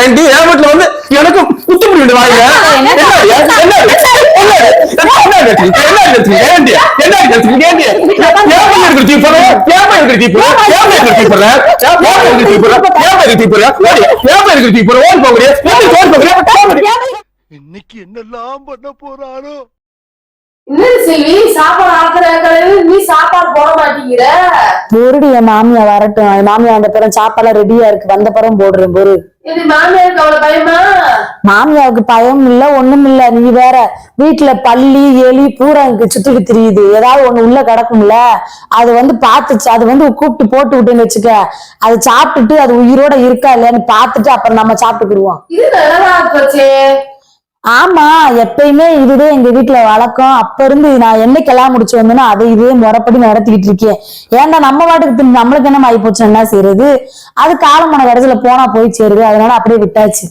ஏண்டி என் வீட்டுல வந்து எனக்கு குத்து முடியுது வாங்க என்ன என்ன இன்னைக்கு என்னெல்லாம் பண்ண போறாரோ என்னது செல்வி? சாப்பாடு ஆக்குற நீ சாப்பாடு போட மாட்டேங்கிற? பொருடி என் மாமியா வரட்டும். என் மாமியா வந்த பிறகு சாப்பாடுலாம் ரெடியா இருக்கு. வந்த பிறகு போடுறேன் பொரு இது மாமியாருக்கு அவ்வளவு பயமா? மாமியாவுக்கு பயம் இல்ல ஒண்ணும் இல்ல. நீ வேற வீட்டுல பள்ளி எலி பூரா சுத்திட்டு தெரியுது. ஏதாவது ஒண்ணு உள்ள கிடக்கும்ல அது வந்து பாத்துச்சு அது வந்து கூப்பிட்டு போட்டு விட்டுன்னு வச்சுக்க. அது சாப்பிட்டுட்டு அது உயிரோட இருக்கா இல்லையான்னு பார்த்துட்டு அப்புறம் நம்ம இது போச்சே ஆமா எப்பயுமே இதுவே எங்க வீட்டுல வழக்கம். அப்ப இருந்து நான் என்னைக்கெல்லாம் முடிச்சு வந்தேனோ அதை இதே முறைப்படி நடத்திக்கிட்டு இருக்கேன். ஏன்டா நம்ம வாட்டுக்கு நம்மளுக்கு என்ன ஆகி போச்சு? என்ன செய்யறது அது காலமான கடைசியில போனா போய் சேருது. அதனால அப்படியே விட்டாச்சு.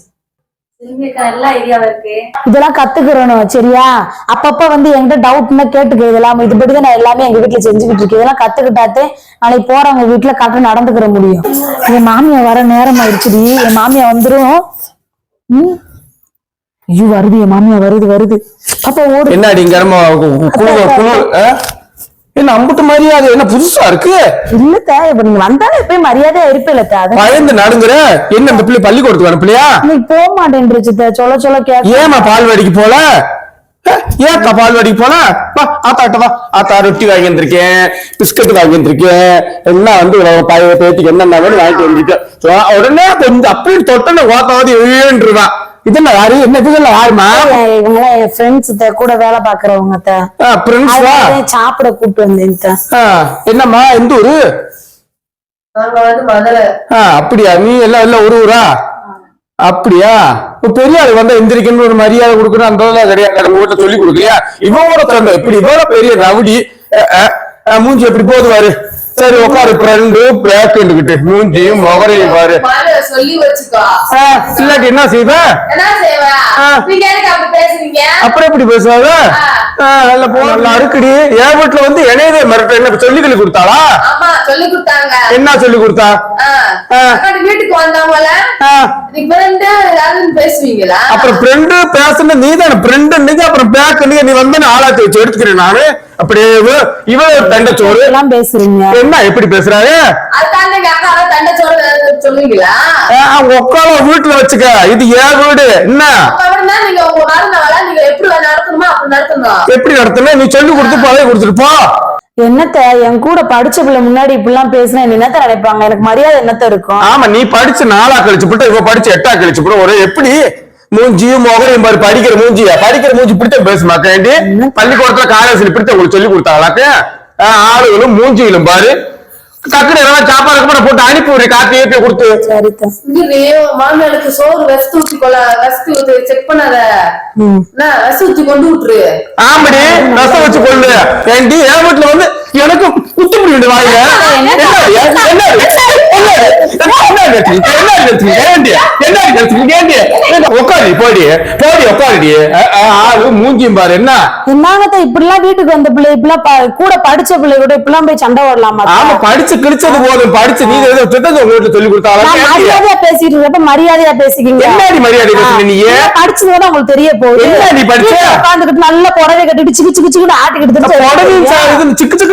இதெல்லாம் கத்துக்கிறணும் சரியா? அப்பப்ப வந்து என்கிட்ட டவுட்னா கேட்டுக்க இதெல்லாம். இதுபடிதான் நான் எல்லாமே எங்க வீட்டுல செஞ்சுக்கிட்டு இருக்கேன். இதெல்லாம் கத்துக்கிட்டாத்தே நாளைக்கு போறவங்க வீட்டுல கரெக்டா நடந்துக்கிற முடியும். என் மாமியா வர நேரம் ஆயிடுச்சுடி. என் மாமியா வந்துரும். ம்? ஐயோ வருது என் மாமியா வருது வருது. பாப்பா ஓடு. என்னடி இங்க என்ன அம்புட்டு மரியாதை என்ன புதுசா இருக்கு? இல்லத்த இப்ப நீங்க வந்தாலும் எப்பயும் மரியாதையா இருப்பேல அது பயந்து நடுங்குற? என்ன இந்த பிள்ளை பள்ளிக்கூடத்துக்கு அனுப்பலையா? இன்னைக்கு போக மாட்டேன்ருச்சு அத்தை. சொல்ல சொல்ல கேட்க. ஏமா பால்வாடிக்கு போல? அஹ், ஏன்க்கா பால்வாடிக்கு போல? வா ஆத்தாட்ட வா. ஆத்தா ரொட்டி வாங்கி வந்திருக்கேன் பிஸ்கட் வாங்கி வந்திருக்கேன். எல்லாம் வந்து பழைய பேத்திக்கு என்னென்ன வேணும் வாங்கிட்டு வந்திருக்கேன் உடனே கொஞ்சம் அப்படி தொட்டன ஓத்தாவது எழுன்றுதான் இதெல்லாம் யாரு என்ன இதெல்லாம் யாருமா இவங்கெல்லாம் என் ஃப்ரெண்ட்ஸ் கூட வேலை பாக்குறவங்க அதனால சாப்பிட கூப்பிட்டு வந்தேன். என்னம்மா எந்த ஊரு? அப்படியா? நீ எல்லாம் எல்லாம் ஒரு ஊரா? அப்படியா? பெரிய ஆளு வந்தா எந்திரிக்கணும் ஒரு மரியாதை கொடுக்கணும் அந்த கிடையாது. நம்ம வீட்டுல சொல்லி கொடுக்கலையா? இவன் கூட இப்படி இவ்வளவு பெரிய ரவுடி மூஞ்சி எப்படி போகுது பாரு. சரி உட்காரு. ஃப்ரெண்டு பேக்குண்டுகிட்டு மூஞ்சியும் முகரையும் பாரு. சொல்லி வச்சுக்கோ. இல்லாட்டி என்ன செய்வ? அப்புறம் எப்படி பேசுவாங்க நல்ல போ நல்லா இருக்குடி என் வீட்டுல வந்து இணையதே மிரட்ட என்ன சொல்லி சொல்லி கொடுத்தாளா சொல்லி கொடுத்தாங்க. என்ன சொல்லி கொடுத்தா? வீட்டுக்கு பேசுவீங்களா? அப்புறம் ஃப்ரெண்டு பேசுன நீ தானே ஃப்ரெண்டு அப்புறம் பேக் நீ வந்து ஆளாத்தி வச்சு எடுத்துக்கிறேன் நானு. அப்படியே இவ- இவ தண்டச்சோறு. எல்லாம் பேசுறீங்க. என்ன எப்படி பேசுறாரு அவங்க உட்கார வீட்டுல வச்சுக்க. இது ஏன் வீடு? என்ன? எப்படி நடத்தணுமோ எப்படி நீ சொல்லி கொடுத்து பழைய கொடுத்துட்டு போ. என்னத்த என் கூட படிச்ச பிள்ளை முன்னாடி இப்படிலாம் பேசினா என்னத்த நினைப்பாங்க? எனக்கு மரியாதை என்னத்த இருக்கும்? ஆமா நீ படிச்சு நாலா கழிச்சு போட்டு இவ படிச்சு எட்டா கழிச்சு போட்டு ஒரு எப்படி? மூஞ்சியும் முகரையும் பாரு படிக்கிற மூஞ்சியா? படிக்கிற மூஞ்சி இப்படித்தான் பேசுமாக்க ஏண்டி? பள்ளிக்கூடத்துல காலேஜ்ல இப்படித்தான் உங்களுக்கு சொல்லி கொடுத்தாங்களாக்க ஆளுகளும் மூஞ்சிகளும் பாரு. டக்குனு எல்லாம் சாப்பாடு கூட போட்டு அனுப்பி விடு காப்பி ஏப்பி கொடுத்து. மாமியாருக்கு சோறு வெஸ்ட் ஊத்தி கொள்ள வெஸ்ட் ஊத்தி செக் பண்ணாத. என்ன வெஸ்ட் ஊத்தி கொண்டு விட்டுரு. ஆமாடி ரசம் வச்சு கொள்ளு. ஏண்டி என் வீட்டுல வந்து எனக்கு குத்து முடியுது வாயில. என்ன மூஞ்சியும் பாரு என்ன என்னங்கத்த இப்படிலாம் வீட்டுக்கு வந்த பிள்ளை இப்படிலாம் ப- கூட படிச்ச பிள்ளை கூட இப்படிலாம் போய் சண்டை? ஆமா படிச்சு கிழிச்சது போதும். படிச்சு நீ ஏதோ திட்டத்தை உங்க வீட்டுல சொல்லி கொடுத்தாலும் மரியாதையா பேசிட்டு இருக்கப்ப மரியாதையா பேசிக்கிங்க. என்னடி மரியாதை பேசுற நீ? நான் படிச்சது தான் உங்களுக்கு தெரிய போகுது. என்ன நீ படிச்ச? வீட்டுல உட்கார்ந்துகிட்டு நல்ல புடவை கட்டிட்டு சிக்கு சிக்கு சிக்குன்னு ஆட்டிக்கிட்டு சிக்கு சிக்கு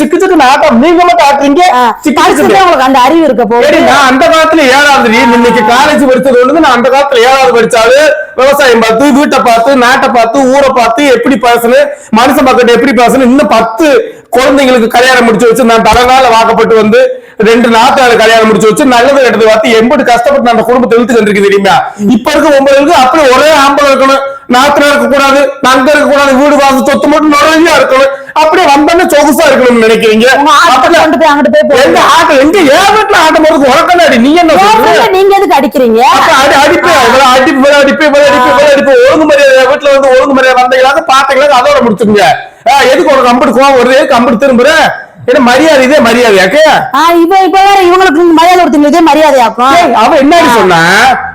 சிக்கு சிக்கு ஆட்டம். நீங்க மட்டும் ஆட்டுறீங்க. சிக்கு படிச்சதே சிக்கு உங்களுக்கு அந்த அறிவு இருக்க போகுது. நான் அந்த காலத்துல ஏழாவது நீ இன்னைக்கு காலேஜ் படிச்சது ஒண்ணு நான் அந்த காலத்துல ஏழாவது படிச்சாலும் விவசாயம் பார்த்து வீட்டை பார்த்து நாட்டை பார்த்து ஊரை பார்த்து எப்படி பேசணும் மனுஷன் பக்கத்து எப்படி பேசணும் இன்னும் பத்து குழந்தைங்களுக்கு கல்யாணம் முடிச்சு வச்சு நான் தலைநாள வாக்கப்பட்டு வந்து ரெண்டு நாத்தாளு கல்யாணம் முடிச்சு வச்சு நல்லது கெட்டது பார்த்து எம்படி கஷ்டப்பட்டு நான் அந்த குடும்பத்தை இழுத்து சென்றிருக்கு தெரியுமா? இப்ப இருக்க ஒன்பதுக்கு அப்படி ஒரே ஆம்பளை இருக்கணும். நாத்துல இருக்க கூடாது நங்க இருக்க கூடாது வீடு வாசல் சொத்து மட்டும் நிறைய இருக்கணும். அப்படியே வந்த சொகுசா இருக்கணும்னு நினைக்கிறீங்க? கொண்டு போய் அங்கிட்டு போய் எங்க. ஆட்டம் எங்க ஏன் வீட்டுல ஆட்டம் போறதுக்கு உனக்கண்ணாடி நீ என்ன உன் நீங்க எதுக்கு அடிக்கிறீங்க? அடி அடிப்பு அடிப்பு இவள அடிப்பு இவள அடிப்பு இவள அடிப்பு ஒழுங்கு மரியாதை வீட்டுல வந்து ஒழுங்கு மரியாதை வந்தீங்களாக்க பாத்தீங்களா அதோட முடிச்சுங்க எதுக்கு உனக்கு அம்புட்டு கோவம் வருது? எதுக்கு அம்புட்டு திரும்புற? என்ன மரியாதை இதே மரியாதையாக்க? இப்ப இப்ப இவங்களுக்கு மரியாதை கொடுத்தீங்க மரியாதையாக்கும். ஏய், அவ என்ன சொன்னா?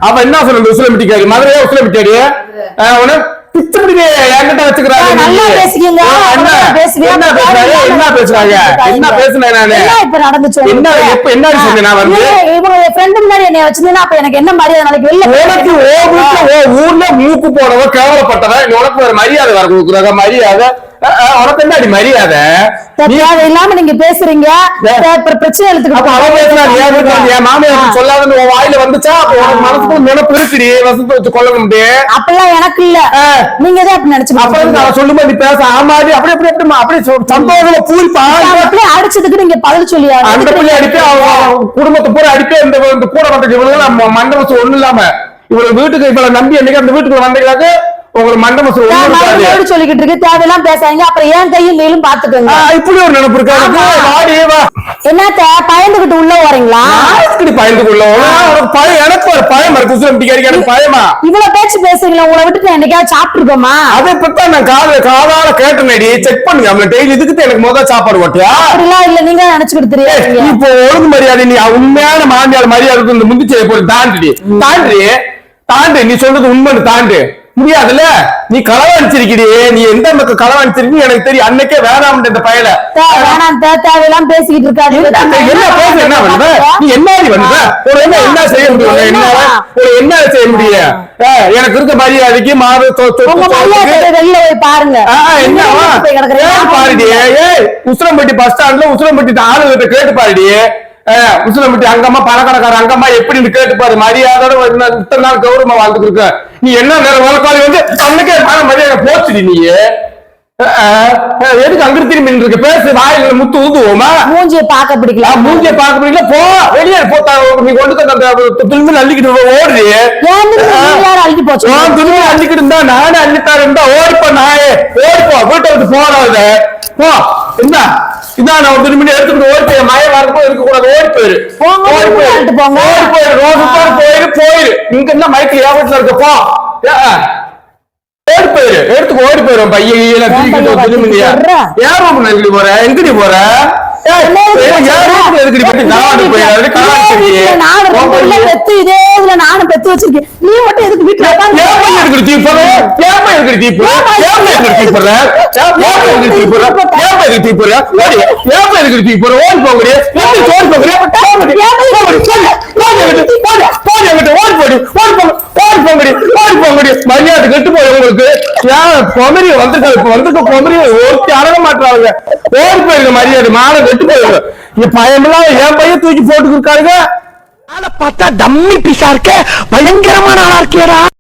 அவ என்ன சொன்ன உசுலமிட்டிக்காரி மதுரையா உசுலமிட்டாடி அவனு பிச்சைப்படி என்கிட்ட வச்சுக்கிறாங்க நல்லா. பேசிக்கீங்க, பேசுவியா? என்ன பேசுறாங்க? என்ன பேசுறாங்க? என்ன பேசுனேன் நானு? இப்ப நடந்துச்சு? என்ன? எப்ப என்ன சொன்னேன் நான் வந்து? இவங்க friend முன்னாடி என்னைய வச்சிருந்தீங்கன்னா அப்ப எனக்கு என்ன மரியாதை நாளைக்கு வெளில உனக்கு ஓ ஊர்ல மூக்கு போனவ கேவலப்பட்டவன். உனக்கு வேற மரியாதை வர கொடுக்குறாங்க. மரியாதை உனக்கு மரியாதை. நீ தேவையில்லாம நீங்க பேசுறீங்க. பிரச்சனை அப்ப அவ பேசுனா என் மாமியார் சொல்லாதுன்னு உன் வாயில வந்துச்சா? அப்ப உனக்கு மனசுக்கு நினைப்பு இருக்குடி. வசதி வச்சு கொள்ள முடியும் அப்பெல்லாம் எனக்கு இல்ல. நீங்க தான் அப்படி நினைச்சு அப்புறம் அவன் சொல்லும்போது நீ பேச ஆமாடி அப்படி அப்படி அப்படி அப்படி சந்தோஷமா பூரிப்பா அப்படியே அடிச்சதுக்கு நீங்க பதில் சொல்லியா அந்த பிள்ளை அடிக்க குடும்பத்தை பூரா அடிக்க இந்த இந்த கூட வந்த இவங்க நம்ம மண்டபம் ஒண்ணு இல்லாம. இவ்வளவு வீட்டுக்கு இவ்வளவு நம்பி என்னைக்கு அந்த வீட்டுக்கு வந்தீங்களாக்க? உங்களுக்கு மண்டபம் சொல்லிக்கிட்டு இருக்கு தேவையெல்லாம் பேசாதீங்க. அப்புறம் ஏன் கையும் மேலும் பாத்துக்கோங்க இப்படி ஒரு நினைப்பு வா என்னத்த பயந்துகிட்டு உள்ள வரீங்களா யாருக்குடி பயந்து கொள்ள உனக்கு பயம் எனக்கு ஒரு பயம் இருக்கு. பயமா? இவ்வளவு பேச்சு பேசுறீங்களா உங்களை நான் என்னைக்காவது சாப்பிட்டுருக்கோமா? அதை பத்தி நான் காது காதால கேட்டேனடி. செக் பண்ணுங்க. அவன் டெய்லி இதுக்கு எனக்கு முதல் சாப்பாடு ஓட்டியா? அப்படிலாம் இல்ல நீங்க நினைச்சுக்கிட்டு தெரியாதீங்க. இப்போ ஒழுங்கு மரியாதை நீ உண்மையான மாமியார் மரியாதை இந்த முந்தி செய்ய போய் தாண்டி தாண்டி தாண்டு. நீ சொல்றது உண்மைன்னு தாண்டு. முடியாதுல்ல? நீ களவாணிச்சிருக்கிறீ நீ எந்த பக்கம் களவாணிச்சிருக்கீ எனக்கு தெரியும். அன்னைக்கே வேணாம் இந்த பயல. தேவையெல்லாம் பேசிக்கிட்டு இருக்காது என்ன பேச என்ன பண்ணுவ? நீ என்ன பண்ணுவ? ஒரு என்ன என்ன செய்ய முடியும்? என்ன ஒரு என்ன செய்ய முடியும்? எனக்கு இருக்க மரியாதைக்கு மாறு வெளில போய் பாருங்க. என்னவா பாருடி. ஏய் உசிலம்பட்டி பஸ் ஸ்டாண்ட்ல உசிலம்பட்டி ஆளுகிட்ட கேட்டு பாருடி. உசிலம்பட்டி அங்கம்மா பணக்கடக்கார அங்கம்மா எப்படின்னு கேட்டு பாரு மரியாதையோட இத்தனை நாள் கௌரவமா வாழ்ந்துட்டு இருக்க. நீ என்ன நேரம் வழக்காளி வந்து அன்னைக்கே மான மரியாதை போச்சுடி நீ? எதுக்கு அங்கிட்டு திரும்பி இருக்க? பேசு வாயில முத்து ஊதுவோமா? மூஞ்சிய பாக்க பிடிக்கல. மூஞ்சிய பார்க்க முடியல போ வெளியே போ நீ கொண்டு அந்த துணிமணி அள்ளிக்கிட்டு ஓடுறி அழுகி போச்சு? துணியை அள்ளிக்கிட்டு இருந்தா நானே அள்ளித்தாரு இருந்தா ஓடிப்போ நாயே. ஓடிப்போ வீட்டை விட்டு போறாத போ என்ன இதான் நான் ஒரு துணிமணி எடுத்துக்கிட்டு ஓடி போய் மய வரப்போ இருக்க கூடாது ஓடி போயிரு. போங்க, ஓடி போயிரு. எடுத்துட்டு போங்க. ஓடி போயிரு. ரோடு போய் போயிரு போயிரு. இங்க என்ன மயக்கில் ஏவத்துல இருக்க போ. ஏ, ஓடி போயிரு. எடுத்துக்கு ஓடி போயிரும் பையன் தூக்கிட்டு வச்சுட்டு ஏன் ரூம் எங்கடி போற? எங்கடி போற? பிள்ளை பெத்து இதே இதுல நானும் பெத்து வச்சிருக்கேன். நீ மட்டும் எதுக்கு வீட்டுல ஏன் இருக்கிற தீப்பற ஏன் ஏன் இருக்கிற தீப்பற ஏன் இருக்கிற தீப்பற ஏன் இருக்கிற தீப்பற ஓடி ஏன் ஓடி போங்கடி எப்படி ஓடி போங்கடி போங்கடி போங்கடி போங்கடி போங்கடி போங்கடி ஓடி போடி ஓடி போங்க ஓடி போங்கடி ஓடி போங்கடி மரியாதை கெட்டு போய் உங்களுக்கு. ஏன் குமரி வந்திருக்காங்க இப்ப வந்திருக்க குமரி ஒருத்தி அடங்க மாட்டாங்க ஓடி போயிருங்க மரியாதை. மாலை கெட்டு போயிருங்க. பயமெல்லாம் என் பையன் தூக்கி போட்டுக்கிருக்காருங்க ஆளை பார்த்தா டம்மி பீஸா இருக்க. பயங்கரமான ஆளா இருக்கியடா